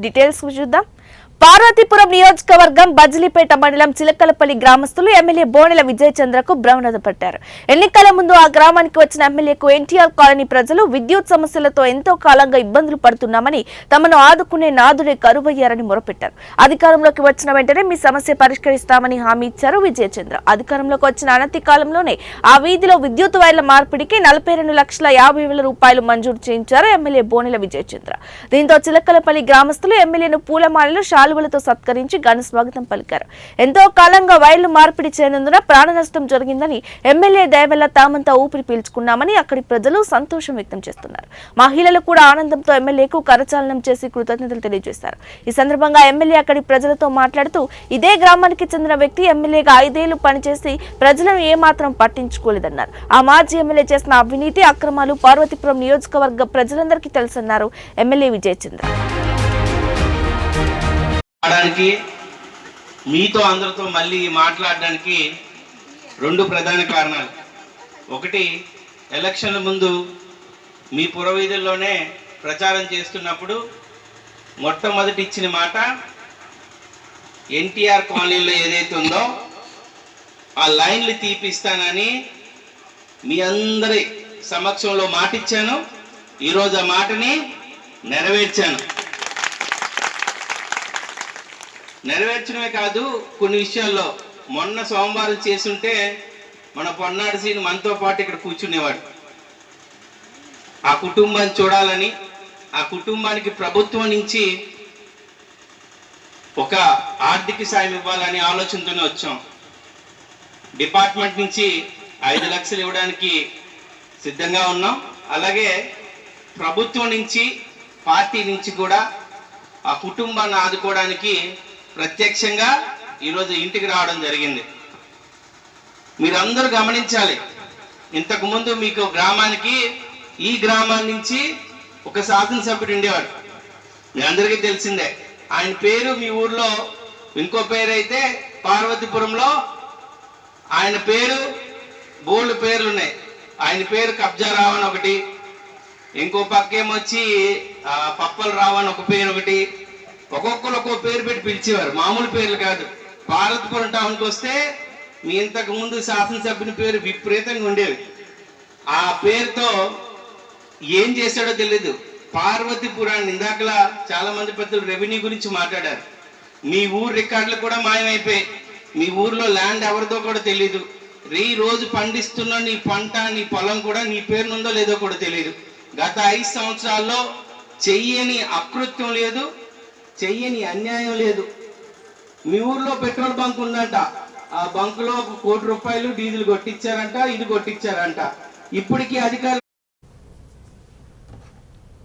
Details చూద్దాం. పార్వతీపురం నియోజకవర్గం బజ్లీపేట మండలం చిలకలపల్లి గ్రామస్తులు ఎమ్మెల్యే బోనెల విజయచంద్రకు బ్రహ్మరథ పట్టారు. ఎన్నికల ముందు ఆ గ్రామానికి వచ్చిన ఎమ్మెల్యేకు ఎన్టీఆర్ కాలనీ ప్రజలు విద్యుత్ సమస్యలతో ఎంతో కాలంగా ఇబ్బందులు పడుతున్నామని తమను ఆదుకునే నాదుడే కరువయ్యారని మొరపెట్టారు. అధికారంలోకి వచ్చిన వెంటనే మీ సమస్య పరిష్కరిస్తామని హామీ ఇచ్చారు విజయచంద్ర. అధికారంలోకి వచ్చిన అనతి కాలంలోనే ఆ వీధిలో విద్యుత్ వైర్ల మార్పిడికి నలభై రెండు లక్షల యాభై వేల రూపాయలు మంజూరు చేయించారు ఎమ్మెల్యే బోనెల విజయచంద్ర. దీంతో చిలకలపల్లి గ్రామస్తులు ఎమ్మెల్యేను పూలమాలలు కాలువలతో సత్కరించి ఘన స్వాగతం పలికారు. ఎంతో కాలంగా వైర్లు మార్పిడి చేయనందున ప్రాణ నష్టం జరిగిందని ఎమ్మెల్యే దయవల్ల తామంతా ఊపిరి పీల్చుకున్నామని అక్కడి ప్రజలు సంతోషం వ్యక్తం చేస్తున్నారు. మహిళలు కూడా ఆనందంతో ఎమ్మెల్యేకు కరచాలనం చేసి కృతజ్ఞతలు తెలియజేశారు. ఈ సందర్భంగా ఎమ్మెల్యే అక్కడి ప్రజలతో మాట్లాడుతూ ఇదే గ్రామానికి చెందిన వ్యక్తి ఎమ్మెల్యేగా ఐదేళ్ళు పనిచేసి ప్రజలను ఏమాత్రం పట్టించుకోలేదన్నారు. ఆ మాజీ ఎమ్మెల్యే చేసిన అవినీతి అక్రమాలు పార్వతీపురం నియోజకవర్గ ప్రజలందరికీ తెలుసన్నారు. ఎమ్మెల్యే విజయచంద్ర. ఆడడానికి మీతో అందరితో మళ్ళీ మాట్లాడడానికి రెండు ప్రధాన కారణాలు. ఒకటి ఎలక్షన్ల ముందు మీ పురవీధుల్లోనే ప్రచారం చేస్తున్నప్పుడు మొట్టమొదటి ఇచ్చిన మాట ఎన్టీఆర్ కాలనీలో ఏదైతే ఉందో ఆ లైన్లు తీపిస్తానని మీ అందరి సమక్షంలో మాటిచ్చాను. ఈరోజు ఆ మాటని నెరవేర్చాను. నెరవేర్చడమే కాదు కొన్ని విషయాల్లో మొన్న సోమవారం చేసుంటే మన పొన్నాడు సీన్ మనతో పాటు ఇక్కడ కూర్చునేవాడు. ఆ కుటుంబాన్ని చూడాలని ఆ కుటుంబానికి ప్రభుత్వం నుంచి ఒక ఆర్థిక సాయం ఇవ్వాలని ఆలోచనతోనే వచ్చాం. డిపార్ట్మెంట్ నుంచి ఐదు లక్షలు ఇవ్వడానికి సిద్ధంగా ఉన్నాం. అలాగే ప్రభుత్వం నుంచి పార్టీ నుంచి కూడా ఆ కుటుంబాన్ని ఆదుకోవడానికి ప్రత్యక్షంగా ఈరోజు ఇంటికి రావడం జరిగింది. మీరందరూ గమనించాలి. ఇంతకుముందు మీకు గ్రామానికి ఈ గ్రామాల నుంచి ఒక శాసనసభ్యుడు ఉండేవాడు. మీ అందరికీ తెలిసిందే. ఆయన పేరు మీ ఊర్లో ఇంకో పేరు అయితే పార్వతీపురంలో. ఆయన పేరు బోల్డ్ పేర్లు ఉన్నాయి ఆయన పేరు కబ్జా రావు అని ఒకటి. ఇంకో పక్కేమొచ్చి ఆ, పప్పల రావు అని ఒక పేరు ఒకటి ఒక్కొక్కరు ఒక్కో పేరు పెట్టి పిలిచేవారు. మామూలు పేర్లు కాదు. భారత్పురం టౌన్కి వస్తే మీ ఇంతకు ముందు శాసనసభ్యుని పేరు విపరీతంగా ఉండేవి. ఆ పేరుతో ఏం చేశాడో తెలియదు పార్వతీపురాన్ని ఇందాకలా చాలా మంది పెద్దలు రెవెన్యూ గురించి మాట్లాడారు. మీ ఊరు రికార్డులు కూడా మాయమైపోయాయి. మీ ఊర్లో ల్యాండ్ ఎవరిదో కూడా తెలియదు ఈ రోజు పండిస్తున్న నీ పంట నీ పొలం కూడా నీ పేరునుందో లేదో కూడా తెలియదు గత ఐదు సంవత్సరాల్లో చెయ్యని అకృత్యం లేదు. చెయ్యని అన్యాయం లేదు. మీ ఊర్లో పెట్రోల్ బంక్ ఉందంట. ఆ బంక్లో ఒక కోటి రూపాయలు డీజిల్ కొట్టించారంట ఇది కొట్టించారంట. ఇప్పటికీ అధికారులు